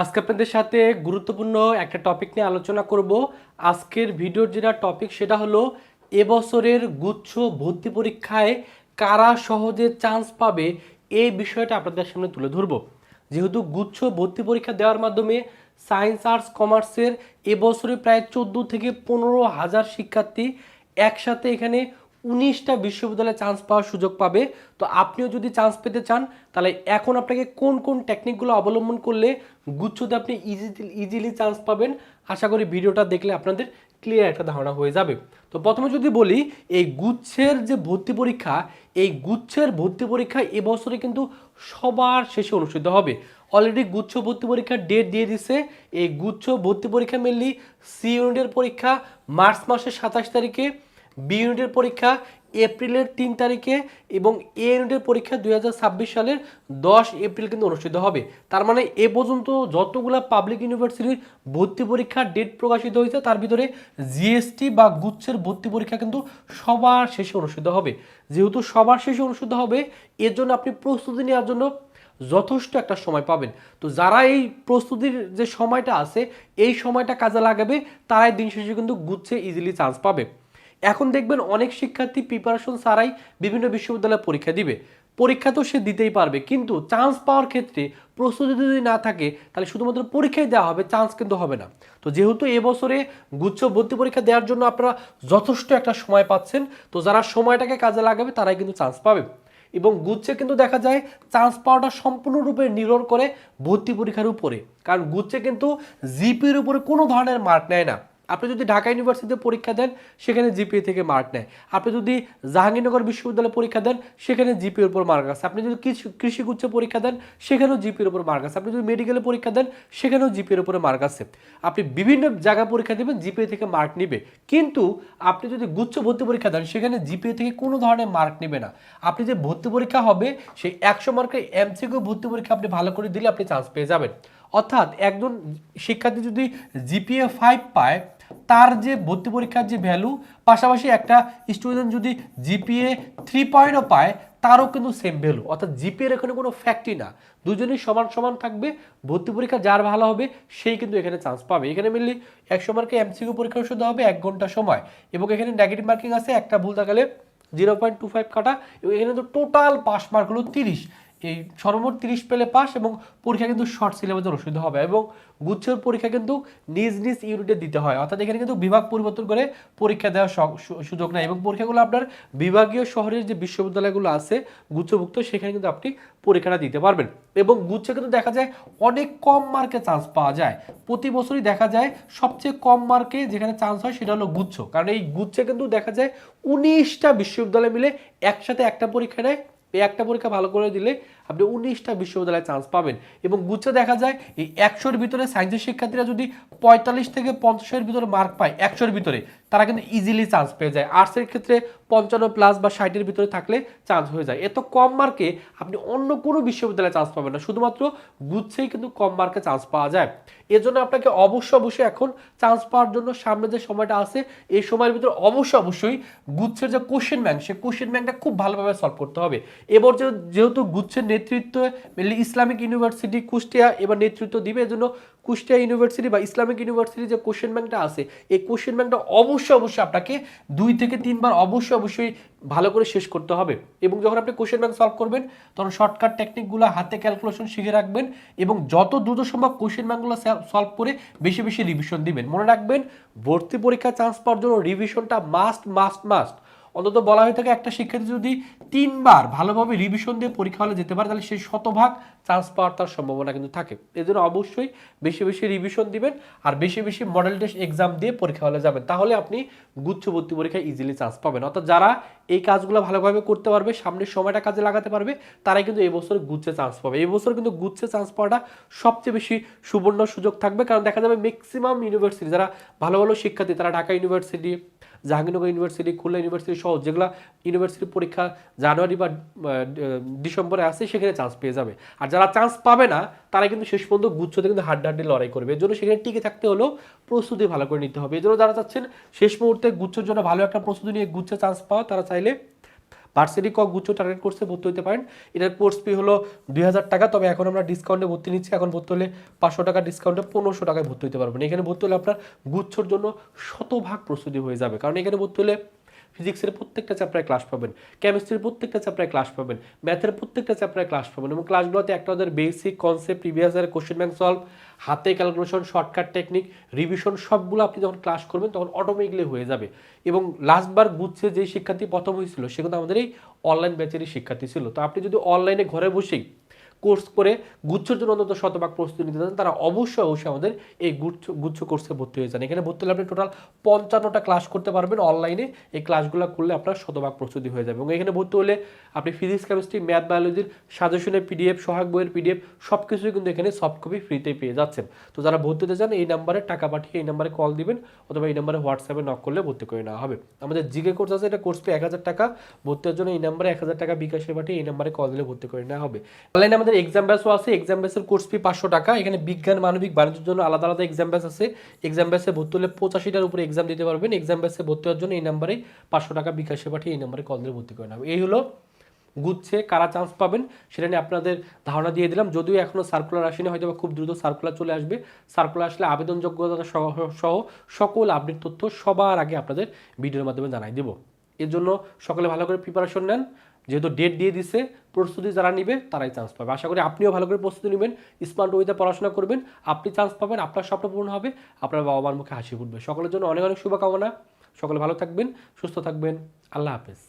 আজকে আপনাদের সাথে গুরুত্বপূর্ণ একটা টপিক নিয়ে আলোচনা করব। আজকের ভিডিওর যেটা টপিক সেটা হলো, এবছরের গুচ্ছ ভর্তি পরীক্ষায় কারা সহজে চান্স পাবে? এই বিষয়টা আপনাদের সামনে তুলে ধরব। যেহেতু গুচ্ছ ভর্তি পরীক্ষা দেওয়ার মাধ্যমে সায়েন্স আর্টস কমার্সের এবছরে প্রায় চোদ্দ থেকে পনেরো হাজার শিক্ষার্থী একসাথে এখানে উনিশটা বিশ্ববিদ্যালয়ে চান্স পাওয়ার সুযোগ পাবে। তো আপনিও যদি চান্স পেতে চান, তাহলে এখন আপনাকে কোন কোন টেকনিকগুলো অবলম্বন করলে গুচ্ছতে আপনি ইজি ইজিলি চান্স পাবেন, আশা করি ভিডিওটা দেখলে আপনাদের ক্লিয়ার একটা ধারণা হয়ে যাবে। তো প্রথমে যদি বলি, এই গুচ্ছের যে ভর্তি পরীক্ষা, এই গুচ্ছের ভর্তি পরীক্ষা এবছরে কিন্তু সবার শেষে অনুষ্ঠিত হবে। অলরেডি গুচ্ছ ভর্তি পরীক্ষার ডেট দিয়ে দিছে। এই গুচ্ছ ভর্তি পরীক্ষা মেনলি সি ইউনিটের পরীক্ষা, মার্চ মাসের সাতাশ তারিখে বি ইউনিটের পরীক্ষা এপ্রিলের তিন তারিখে এবং এ ইউনিটের পরীক্ষা দুই হাজার ছাব্বিশ সালের দশ এপ্রিল কিন্তু অনুষ্ঠিত হবে। তার মানে এ পর্যন্ত যতগুলা পাবলিক ইউনিভার্সিটির ভর্তি পরীক্ষার ডেট প্রকাশিত হয়েছে, তার ভিতরে জিএসটি বা গুচ্ছের ভর্তি পরীক্ষা কিন্তু সবার শেষে অনুষ্ঠিত হবে। যেহেতু সবার শেষে অনুষ্ঠিত হবে, এর জন্য আপনি প্রস্তুতি নেওয়ার জন্য যথেষ্ট একটা সময় পাবেন। তো যারা এই প্রস্তুতির যে সময়টা আছে, এই সময়টা কাজে লাগাবে, তারাই দিন শেষে কিন্তু গুচ্ছে ইজিলি চান্স পাবে। এখন দেখবেন অনেক শিক্ষার্থী প্রিপারেশন ছাড়াই বিভিন্ন বিশ্ববিদ্যালয়ে পরীক্ষা দিবে। পরীক্ষা তো সে দিতেই পারবে, কিন্তু চান্স পাওয়ার ক্ষেত্রে প্রস্তুতি যদি না থাকে, তাহলে শুধুমাত্র পরীক্ষায় দেওয়া হবে চান্স কিন্তু হবে না। তো যেহেতু এবছরে গুচ্ছ ভর্তি পরীক্ষা দেওয়ার জন্য আপনারা যথেষ্ট একটা সময় পাচ্ছেন, তো যারা সময়টাকে কাজে লাগাবে, তারাই কিন্তু চান্স পাবে। এবং গুচ্ছে কিন্তু দেখা যায় চান্স পাওয়াটা সম্পূর্ণরূপে নির্ভর করে ভর্তি পরীক্ষার উপরে। কারণ গুচ্ছে কিন্তু জিপির উপরে কোনো ধরনের মার্ক নেয় না। আপনি যদি ঢাকা ইউনিভার্সিটিতে পরীক্ষা দেন, সেখানে জিপিএ থেকে মার্ক নেয়। আপনি যদি জাহাঙ্গীরনগর বিশ্ববিদ্যালয়ে পরীক্ষা দেন, সেখানে জিপিএর উপর মার্ক আছে। আপনি যদি কৃষি কৃষি পরীক্ষা দেন, সেখানেও জিপিএর উপর মার্ক আছে। আপনি যদি মেডিকেলে পরীক্ষা দেন, সেখানেও জিপিএর উপরে মার্ক আছে। আপনি বিভিন্ন জায়গায় পরীক্ষা দেবেন জিপিএ থেকে মার্ক নেবে। কিন্তু আপনি যদি গুচ্ছ ভর্তি পরীক্ষা দেন, সেখানে জিপিএ থেকে কোনো ধরনের মার্ক নেবে না। আপনি যে ভর্তি পরীক্ষা হবে, সেই একশো মার্কের এমসিকিউ ভর্তি পরীক্ষা আপনি ভালো করে দিলে আপনি চান্স পেয়ে যাবেন। অর্থাৎ একজন শিক্ষার্থী যদি জিপিএ ফাইভ পায়, তার যে ভর্তি পরীক্ষার যে ভ্যালু পাশাপাশি একটা স্টুডেন্ট যদি জিপিএ থ্রি পয়েন্টও পায়, তারও কিন্তু সেম ভ্যালু অর্থাৎ জিপিএর এখানে কোনো ফ্যাক্টরি না। দুজনেই সমান সমান থাকবে, ভর্তি পরীক্ষা যার ভালো হবে, সেই কিন্তু এখানে চান্স পাবে। এখানে মেনলি একশো মার্কে এমসিকিউ পরীক্ষা শুধু হবে এক ঘণ্টা সময়। এবং এখানে নেগেটিভ মার্কিং আছে, একটা ভুল থাকলে জিরো পয়েন্ট টু ফাইভ কাটা, এবং এখানে তো টোটাল পাস মার্ক হলো তিরিশ। এই সর্বমোট তিরিশ পেলে পাস এবং পরীক্ষা কিন্তু শর্ট সিলেবাসে অনুষ্ঠিত হবে এবং গুচ্ছের পরীক্ষা কিন্তু নিজ নিজ ইউনিটে দিতে হয়। অর্থাৎ এখানে কিন্তু বিভাগ পরিবর্তন করে পরীক্ষা দেওয়ার সুযোগ নাই এবং পরীক্ষাগুলো আপনার বিভাগীয় শহরের যে বিশ্ববিদ্যালয়গুলো আছে গুচ্ছভুক্ত, সেখানে কিন্তু আপনি পরীক্ষাটা দিতে পারবেন। এবং গুচ্ছে কিন্তু দেখা যায় অনেক কম মার্কে চান্স পাওয়া যায়। প্রতি বছরই দেখা যায় সবচেয়ে কম মার্কে যেখানে চান্স হয় সেটা হলো গুচ্ছ। কারণ এই গুচ্ছে কিন্তু দেখা যায় উনিশটা বিশ্ববিদ্যালয় মিলে একসাথে একটা পরীক্ষা নেয় এই একটা পরীক্ষা ভালো করে দিলে আপনি উনিশটা বিশ্ববিদ্যালয়ে চান্স পাবেন। এবং গুচ্ছে দেখা যায়, এই একশোর ভিতরে সায়েন্সের শিক্ষার্থীরা যদি পঁয়তাল্লিশ থেকে পঞ্চাশের ভিতরে মার্ক পায়, একশোর ভিতরে তারা কিন্তু ইজিলি চান্স পেয়ে যায়। আর্টসের ক্ষেত্রে পঞ্চান্ন প্লাস বা ষাটের ভিতরে থাকলে চান্স হয়ে যায়। এত কম মার্কে আপনি অন্য কোনো বিশ্ববিদ্যালয়ে চান্স পাবেন না। শুধুমাত্র গুচ্ছেই কিন্তু কম মার্কে চান্স পাওয়া যায়। এর জন্য আপনাকে অবশ্যই অবশ্যই এখন চান্স পাওয়ার জন্য সামনে যে সময়টা আছে, এই সময়ের ভিতরে অবশ্যই অবশ্যই গুচ্ছের যে কোশ্চেন ব্যাংক সেই কোশ্চেন ব্যাংকটা খুব ভালোভাবে সলভ করতে হবে। এবার যেহেতু গুচ্ছের নেতৃত্ব ইসলামিক ইউনিভার্সিটি কুষ্টিয়া এবার নেতৃত্ব দিবে, এজন্য কুষ্টিয়া ইউনিভার্সিটি বা ইসলামিক ইউনিভার্সিটি যে কোশ্চেন ব্যাংকটা আছে, এই কোশ্চেন ব্যাংকটা অবশ্যই অবশ্যই আপনাকে দুই থেকে তিনবার অবশ্যই অবশ্যই ভালো করে শেষ করতে হবে। এবং যখন আপনি কোশ্চেন ব্যাংক সলভ করবেন, তখন শর্টকাট টেকনিকগুলো হাতে ক্যালকুলেশন শিখে রাখবেন এবং যত দ্রুত সম্ভব কোশ্চেন ব্যাংকগুলো সলভ করে বেশি বেশি রিভিশন দিবেন। মনে রাখবেন, ভর্তি পরীক্ষা চান্স পাওয়ার জন্য রিভিশনটা মাস্ট মাস্ট মাস্ট অন্তত বলা হয়ে থাকে একটা শিক্ষার্থী যদি তিনবার ভালোভাবে রিভিশন দিয়ে পরীক্ষা হলে যেতে পারে, তাহলে সেই শতভাগ চান্স পাওয়ার তার সম্ভাবনা কিন্তু থাকে। এই জন্য অবশ্যই বেশি বেশি রিভিশন দিবেন আর বেশি বেশি মডেল টেস্ট এক্সাম দিয়ে পরীক্ষা হলে যাবেন। তাহলে আপনি গুচ্ছ ভর্তি পরীক্ষায় ইজিলি চান্স পাবেন। অর্থাৎ যারা এই কাজগুলো ভালোভাবে করতে পারবে, সামনের সময়টা কাজে লাগাতে পারবে, তারাই কিন্তু এবছর বছর গুচ্ছে চান্স পাবে। এবছর কিন্তু গুচ্ছে চান্স পাওয়াটা সবচেয়ে বেশি সুবর্ণ সুযোগ থাকবে। কারণ দেখা যাবে ম্যাক্সিমাম ইউনিভার্সিটি যারা ভালো ভালো শিক্ষার্থী, তারা Dhaka university Jahangirnagar university, Khulna university সহ যেগুলো ইউনিভার্সিটি পরীক্ষা জানুয়ারি বা ডিসেম্বরে আসে সেখানে চান্স পেয়ে যাবে। আর যারা চান্স পাবে না, তারা কিন্তু শেষ পর্যন্ত গুচ্ছতে কিন্তু হাড্ডাহাড্ডি লড়াই করবে। এর জন্য সেখানে টিকে থাকতে হলেও প্রস্তুতি ভালো করে নিতে হবে। এর জন্য যারা চাচ্ছেন, শেষ মুহূর্তে গুচ্ছর জন্য ভালো একটা প্রস্তুতি নিয়ে গুচ্ছে চান্স পাওয়া, তারা চাইলে ভার্সিটি ক গুচ্ছ টার্গেট কোর্সে ভর্তি হতে পারেন। এটার কোর্স ফি হলো দুই হাজার টাকা, তবে এখন আমরা ডিসকাউন্টে ভর্তি নিচ্ছি। এখন ভর্তি হলে পাঁচশো টাকা ডিসকাউন্টে পনেরোশো টাকায় ভর্তি হতে পারবেন। এখানে ভর্তি হলে আপনার গুচ্ছর জন্য শতভাগ প্রস্তুতি হয়ে যাবে। কারণ এখানে ভর্তি হলে ফিজিক্সের প্রত্যেকটা চ্যাপ্টারে ক্লাস পাবেন কেমিস্ট্রির প্রত্যেকটা চ্যাপ্টারে ক্লাস পাবেন ম্যাথের প্রত্যেকটা চ্যাপ্টারে ক্লাস পাবেন এবং ক্লাসগুলোতে একটা ওদের basic concept previous year question bank solve হাতে ক্যালকুলেশন শর্টকাট টেকনিক রিভিশন সবগুলো আপনি যখন ক্লাস করবেন তখন অটোমেটিকলি হয়ে যাবে এবং লাস্টবার গুচ্ছে যে শিক্ষার্থী প্রথম হয়েছিল, সে কিন্তু আমাদের এই অনলাইন ব্যাচেরই শিক্ষার্থী ছিল। তো আপনি যদি অনলাইনে ঘরে বসেই কোর্স করে গুচ্ছর জন্য অন্তত শতভাগ প্রস্তুতি নিতে চান, তারা অবশ্যই অবশ্যই আমাদের এই গুচ্ছ গুচ্ছ কোর্সে ভর্তি হয়ে যান। এখানে ভর্তি হলে আপনি টোটাল পঞ্চান্নটা ক্লাস করতে পারবেন অনলাইনে এই ক্লাসগুলো করলে আপনার শতভাগ প্রস্তুতি হয়ে যাবে। এবং এখানে ভর্তি হলে আপনি ফিজিক্স কেমিস্ট্রি ম্যাথ বায়োলজির সাজেশনের পিডিএফ সহায়ক বইয়ের পিডিএফ সব কিছুই কিন্তু এখানে সফট কপি ফ্রিতে পেয়ে যাচ্ছেন। তো যারা ভর্তি হতে চান, এই নাম্বারে টাকা পাঠিয়ে এই নাম্বারে কল দিবেন অথবা এই নাম্বারে হোয়াটসঅ্যাপে নক করলে ভর্তি করে নেওয়া হবে। আমাদের জিকে কোর্স আছে, এটা কোর্স পে এক হাজার টাকা। ভর্তি হওয়ার জন্য এই নাম্বারে এক হাজার টাকা বিকাশে পাঠিয়ে এই নাম্বারে কল দিলে ভর্তি করে নেওয়া হবে। অনলাইনে আমাদের এক্সাম ব্যাসও আছে এক্সাম ব্যাসের কোর্স ফি পাঁচশো টাকা। এখানে বিজ্ঞান, মানবিক, বাণিজ্যের জন্য আলাদা আলাদা এক্সাম ব্যাস আছে। এক্সাম ব্যাসে ভর্তি হলে পঁচাশিটার উপরে এক্সাম দিতে পারবেন। এক্সাম ব্যাসে ভর্তি হওয়ার জন্য এই নাম্বারে পাঁচশো টাকা বিকাশে পাঠিয়ে এই নাম্বারে কল দিয়ে ভর্তি করে হবে এই হলো গুচ্ছে, কারা চান্স পাবেন, সেটা নিয়ে আপনাদের ধারণা দিয়ে দিলাম। যদিও এখনও সার্কুলার আসেনি হয়তো খুব দ্রুত সার্কুলার চলে আসবে। সার্কুলার আসলে আবেদন যোগ্যতা সহ সহ সকল আপডেট তথ্য সবার আগে আপনাদের ভিডিওর মাধ্যমে জানাই দেব। এর জন্য সকলে ভালো করে প্রিপারেশন নেন। যেহেতু ডেট দিয়ে দিছে, প্রস্তুতি যারা নেবে তারাই চান্স পাবে। আশা করি আপনিও ভালো করে প্রস্তুতি নেবেন স্মার্ট ওয়েতে পড়াশোনা করবেন, আপনি চান্স পাবেন, আপনার স্বপ্ন পূরণ হবে, আপনার বাবা মার মুখে হাসি ফুটবে। সকলের জন্য অনেক অনেক শুভকামনা। সকলে ভালো থাকবেন, সুস্থ থাকবেন। আল্লাহ হাফেজ।